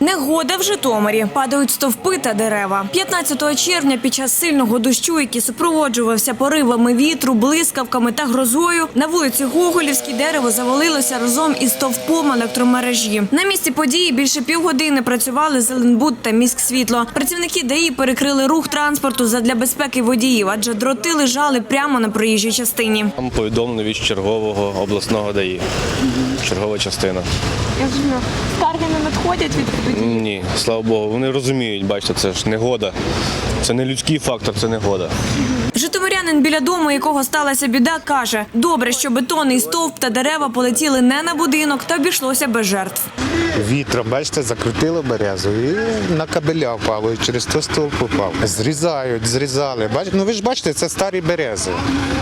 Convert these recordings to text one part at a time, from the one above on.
Негода в Житомирі падають стовпи та дерева. 15 червня під час сильного дощу, який супроводжувався поривами вітру, блискавками та грозою, на вулиці Гоголівській дерево завалилося разом із стовпом електромережі. На місці події більше півгодини працювали Зеленбуд та міськсвітло. Працівники ДАІ перекрили рух транспорту задля безпеки водіїв, адже дроти лежали прямо на проїжджій частині. Нам повідомлено від чергового обласного ДАІ. Чергова частина. Я розумію, скарги не надходять від Ні, слава Богу, вони розуміють, бачите, це ж негода. Це не людський фактор, це негода. Житомирянин біля дому, якого сталася біда, каже: добре, що бетонний стовп та дерева полетіли не на будинок та обійшлося без жертв. Вітром, бачите, закрутило березу і на кабеля впало, і через то стовп упав. Зрізають, зрізали. Бачите, ну ви ж бачите, це старі берези.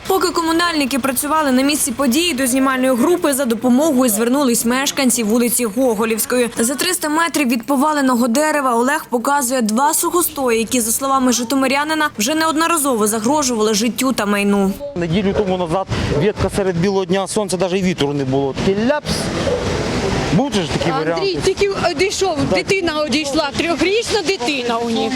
Поки комунальники працювали на місці події, до знімальної групи за допомогою звернулись мешканці вулиці Гоголівської. За 300 метрів від поваленого дерева Олег показує два сухостої, які, за словами житомирянина, вже неодноразово загрожували життю та майну. Неділю тому назад відка серед білого дня сонця, навіть і вітру не було. Такий ляпс. Був же ж такий варіант. Андрій тільки одійшов, дитина одійшла, трьохрічна дитина у них.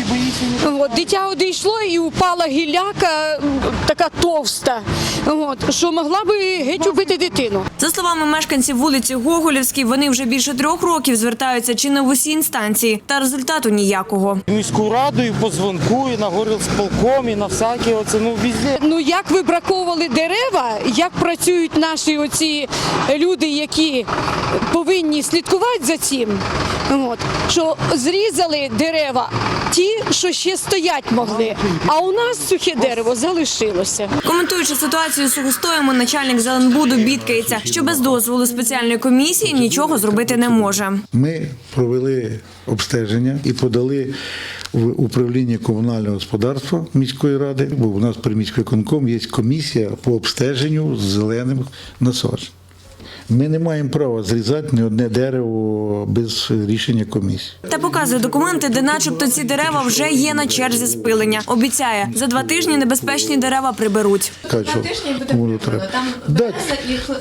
От, дитя одійшло і упала гілляка така товста, от, що могла би геть убити дитину. За словами мешканців вулиці Гоголівській, вони вже більше трьох років звертаються чи не в усі інстанції, та результату ніякого. Міську раду, і по дзвонку, і на горілсполком, і на всякі оце, ну, везде. Ну як вибраковували дерева, як працюють наші оці люди, які повинні слідкувати за цим, от, що зрізали дерева ті, що ще стоять могли, а у нас сухе дерево залишилося. Коментуючи ситуацію з сухостоями, начальник Зеленбуду бідкається, що без дозволу спеціальної комісії нічого зробити не може. Ми провели обстеження і подали в управління комунального господарства міської ради, бо у нас при міськвиконком є комісія по обстеженню зелених насаджень. Ми не маємо права зрізати ні одне дерево без рішення комісії. Та показує документи, де, начебто, ці дерева вже є на черзі спилення. Обіцяє, за два тижні небезпечні дерева приберуть. Кажуть, що кому треба. Да,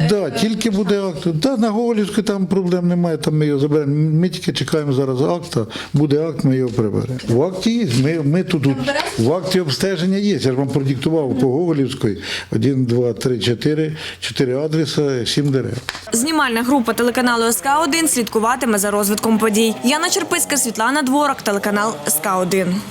да, тільки буде акт. Да, на Гоголівську там проблем немає, там ми його заберемо. Ми тільки чекаємо зараз акта, буде акт, ми його приберемо. В акті є. Ми, ми тут, тут в акті обстеження є. Я ж вам продиктував по Гоголівської. Один, два, три, чотири, чотири адреса, сім дерев. Знімальна група телеканалу СК 1 слідкуватиме за розвитком подій. Яна Черпицька, Світлана Дворок, телеканал СК 1